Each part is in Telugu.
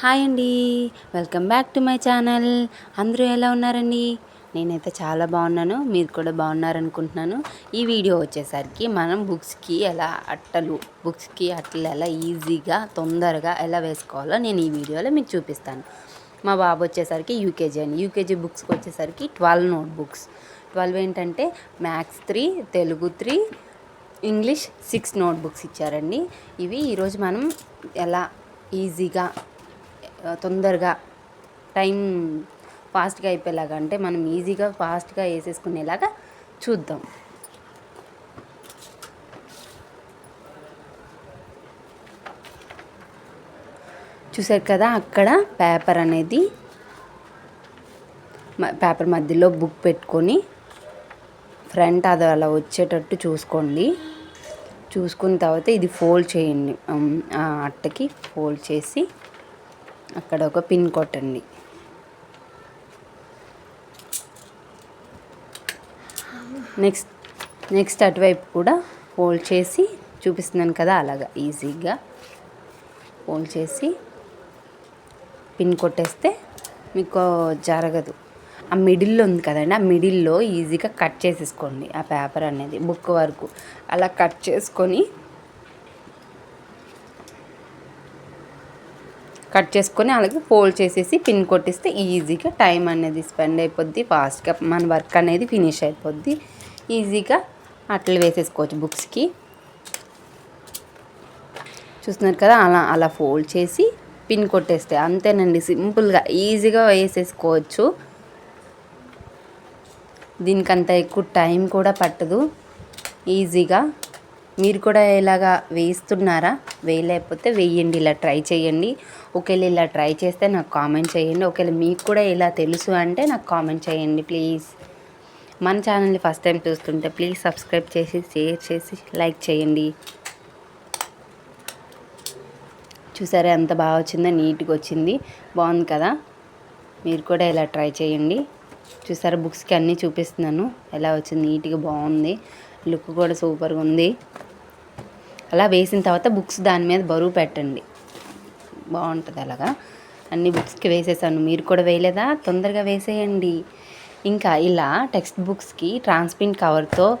హాయ్ అండి. Welcome back to my channel. అందరూ ఎలా ఉన్నారండి? నేనైతే చాలా బాగున్నాను. మీరు కూడా బాగున్నారనుకుంటున్నాను. ఈ వీడియో వచ్చేసరికి మనం బుక్స్కి ఎలా అట్టలు బుక్స్కి అట్టలు ఎలా ఈజీగా తొందరగా ఎలా వేసుకోవాలో నేను ఈ వీడియోలో మీకు చూపిస్తాను. మా బాబు వచ్చేసరికి యూకేజీ అని యూకేజీ బుక్స్కి వచ్చేసరికి ట్వెల్వ్ నోట్ బుక్స్ ట్వెల్వ్ ఏంటంటే maths three Telugu three English six note books ఇచ్చారండి. ఇవి ఈరోజు మనం ఎలా ఈజీగా తొందరగా టైం ఫాస్ట్గా అయిపోయేలాగా అంటే మనం ఈజీగా ఫాస్ట్గా వేసేసుకునేలాగా చూద్దాం. చూసారు కదా అక్కడ పేపర్ అనేది పేపర్ మధ్యలో బుక్ పెట్టుకొని ఫ్రంట్ అది అలా వచ్చేటట్టు చూసుకోండి. చూసుకున్న తర్వాత ఇది ఫోల్డ్ చేయండి. ఆ అట్టకి ఫోల్డ్ చేసి అక్కడ ఒక పిన్ కొట్టండి నెక్స్ట్ నెక్స్ట్ అటువైపు కూడా ఫోల్డ్ చేసి చూపిస్తున్నాను కదా అలాగా ఈజీగా ఫోల్డ్ చేసి పిన్ కొట్టేస్తే మీకు జరగదు. ఆ మిడిల్లో ఉంది కదండి ఆ మిడిల్లో ఈజీగా కట్ చేసేసుకోండి ఆ పేపర్ అనేది బుక్ వరకు. అలా కట్ చేసుకొని కట్ చేసుకొని అలాగే ఫోల్డ్ చేసేసి పిన్ కొట్టిస్తే ఈజీగా టైం అనేది స్పెండ్ అయిపోద్ది ఫాస్ట్గా మన వర్క్ అనేది ఫినిష్ అయిపోద్ది. ఈజీగా అట్లా వేసేసుకోవచ్చు బుక్స్కి. చూస్తున్నారు కదా అలా అలా ఫోల్డ్ చేసి పిన్ కొట్టేస్తే అంతేనండి సింపుల్గా ఈజీగా వేసేసుకోవచ్చు. దీనికంత ఎక్కువ టైం కూడా పట్టదు ఈజీగా. మీరు కూడా ఇలాగా వేస్తున్నారా వేయలేకపోతే వేయండి ఇలా ట్రై చేయండి. ఒకవేళ ఇలా ట్రై చేస్తే నాకు కామెంట్ చేయండి. ఒకవేళ మీకు కూడా ఇలా తెలుసు అంటే నాకు కామెంట్ చేయండి ప్లీజ్. మన ఛానల్ని ఫస్ట్ టైం చూస్తుంటే ప్లీజ్ సబ్స్క్రైబ్ చేసి షేర్ చేసి లైక్ చేయండి. చూసారా ఎంత బాగా వచ్చిందో నీట్గా వచ్చింది. బాగుంది కదా? మీరు కూడా ఇలా ట్రై చేయండి. చూసారా బుక్స్కి అన్నీ చూపిస్తున్నాను. ఎలా వచ్చింది నీట్గా బాగుంది. లుక్ కూడా సూపర్గా ఉంది. అలా వేసిన తర్వాత బుక్స్ దాని మీద బరువు పెట్టండి. బాగుంటుంది అలాగా. అన్ని బుక్స్కి వేసేసాను. మీరు కూడా వేయలేదా? తొందరగా వేసేయండి. ఇంకా ఇలా టెక్స్ట్ బుక్స్కి ట్రాన్స్పరెంట్ కవర్తో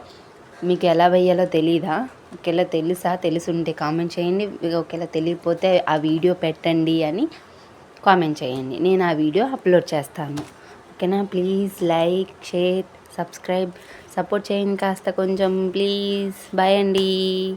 మీకు ఎలా వేయాలో తెలీదా? ఒకవేళ తెలుసా? తెలుసుంటే కామెంట్ చేయండి. ఒకవేళ తెలియకపోతే ఆ వీడియో పెట్టండి అని కామెంట్ చేయండి. నేను ఆ వీడియో అప్లోడ్ చేస్తాను. ఓకేనా? Please like share subscribe support చేయండి కాస్త కొంచెం. ప్లీజ్. బాయ్ అండి.